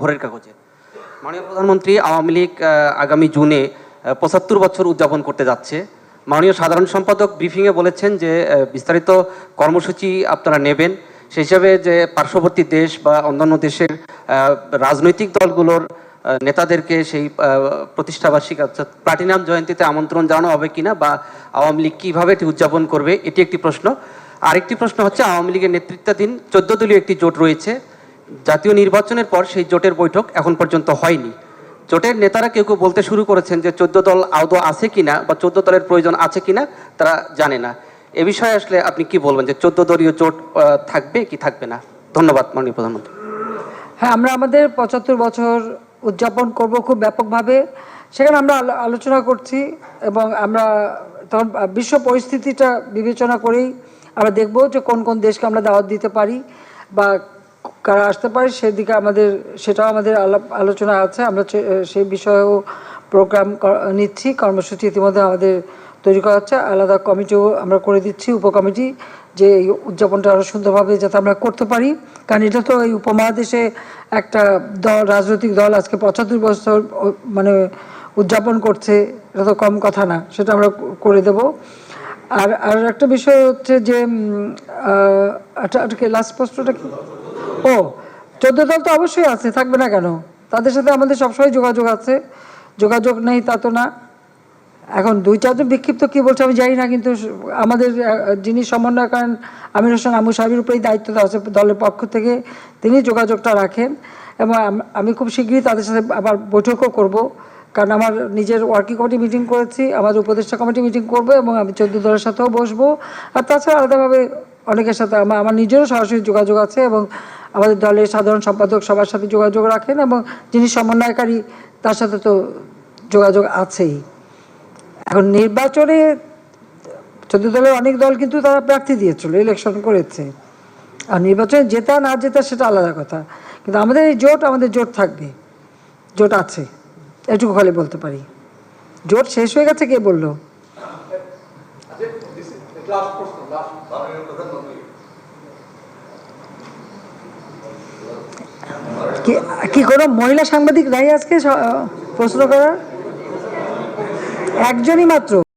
ভোরের কাগজে। মাননীয় প্রধানমন্ত্রী আওয়ামী লীগ আগামী জুনে পঁচাত্তর বছর উদযাপন করতে যাচ্ছে। মাননীয় সাধারণ সম্পাদক ব্রিফিংয়ে বলেছেন যে বিস্তারিত কর্মসূচি আপনারা নেবেন। সেই হিসাবে যে, পার্শ্ববর্তী দেশ বা অন্যান্য দেশের রাজনৈতিক দলগুলোর নেতাদেরকে সেই প্রতিষ্ঠাবার্ষিকী অর্থাৎ প্লাটিনাম জয়ন্তীতে আমন্ত্রণ জানানো হবে কিনা বা আওয়ামী লীগ কীভাবে এটি উদযাপন করবে, এটি একটি প্রশ্ন। আরেকটি প্রশ্ন হচ্ছে, আওয়ামী লীগের নেতৃত্বাধীন চোদ্দ দলীয় একটি জোট রয়েছে। জাতীয় নির্বাচনের পর সেই জোটের বৈঠক এখন পর্যন্ত হয়নি। জোটের নেতারা কেউ কেউ বলতে শুরু করেছেন যে চোদ্দ দল আদৌ আছে কিনা বা চোদ্দ দলের প্রয়োজন আছে কিনা, তারা জানে না। এ বিষয়ে আসলে আপনি কি বলবেন যে চোদ্দ দলীয় জোট থাকবে কি থাকবে না? ধন্যবাদ, মাননীয় প্রধানমন্ত্রী। হ্যাঁ আমরা আমাদের পঁচাত্তর বছর উদযাপন করব খুব ব্যাপকভাবে। সেখানে আমরা আলোচনা করছি এবং আমরা তখন বিশ্ব পরিস্থিতিটা বিবেচনা করেই আমরা দেখব যে কোন কোন দেশকে আমরা দাওয়াত দিতে পারি বা কারা আসতে পারে সেদিকে আমাদের, সেটাও আমাদের আলাপ আলোচনা আছে। আমরা সেই বিষয়েও প্রোগ্রাম নিচ্ছি, কর্মসূচি ইতিমধ্যে আমাদের তৈরি করা হচ্ছে। আলাদা কমিটিও আমরা করে দিচ্ছি, উপকমিটি, যে এই উদযাপনটা আরও সুন্দরভাবে যাতে আমরা করতে পারি। কারণ এটা তো এই উপমহাদেশে একটা দল, রাজনৈতিক দল আজকে পঁচাত্তর বছর মানে উদযাপন করছে, এটা তো কম কথা না, সেটা আমরা করে দেব। আর আর একটা বিষয় হচ্ছে যে লাস্ট প্রশ্নটা কি? ও, চোদ্দ দল তো অবশ্যই আছে, থাকবে না কেন? তাদের সাথে আমাদের সবসময় যোগাযোগ আছে। যোগাযোগ নেই তা তো না। এখন দুই, চারজন বিক্ষিপ্ত কি বলছে আমি জানি না, কিন্তু আমাদের যিনি সমন্বয় করেন আমির হোসেন আমু সাহেবের উপরেই দায়িত্ব আছে দলের পক্ষ থেকে, তিনি যোগাযোগটা রাখেন এবং আমি খুব শীঘ্রই তাদের সাথে আবার বৈঠকও করব। কারণ আমার নিজের ওয়ার্কিং কমিটি মিটিং করেছি আমার উপদেষ্টা কমিটি মিটিং করব এবং আমি চোদ্দ দলের সাথেও বসবো। আর তাছাড়া আলাদাভাবে অনেকের সাথে আমার আমার নিজেরও সরাসরি যোগাযোগ আছে এবং আমাদের দলের সাধারণ সম্পাদক সবার সাথে যোগাযোগ রাখেন এবং যিনি সমন্বয়কারী, তার সাথে তো যোগাযোগ আছেই। এখন নির্বাচনে চোদ্দ দলের অনেক দল কিন্তু তারা প্রার্থী দিয়েছিল ইলেকশন করেছে। আর নির্বাচনে জেতা না জেতা সেটা আলাদা কথা। কিন্তু আমাদের এই জোট, আমাদের জোট থাকবে। জোট আছে, এটুকু খালি বলতে পারি। জোট শেষ হয়ে গেছে, কে বলল? কি কোনো মহিলা সাংবাদিক নাই আজকে প্রশ্ন করার? একজনই মাত্র।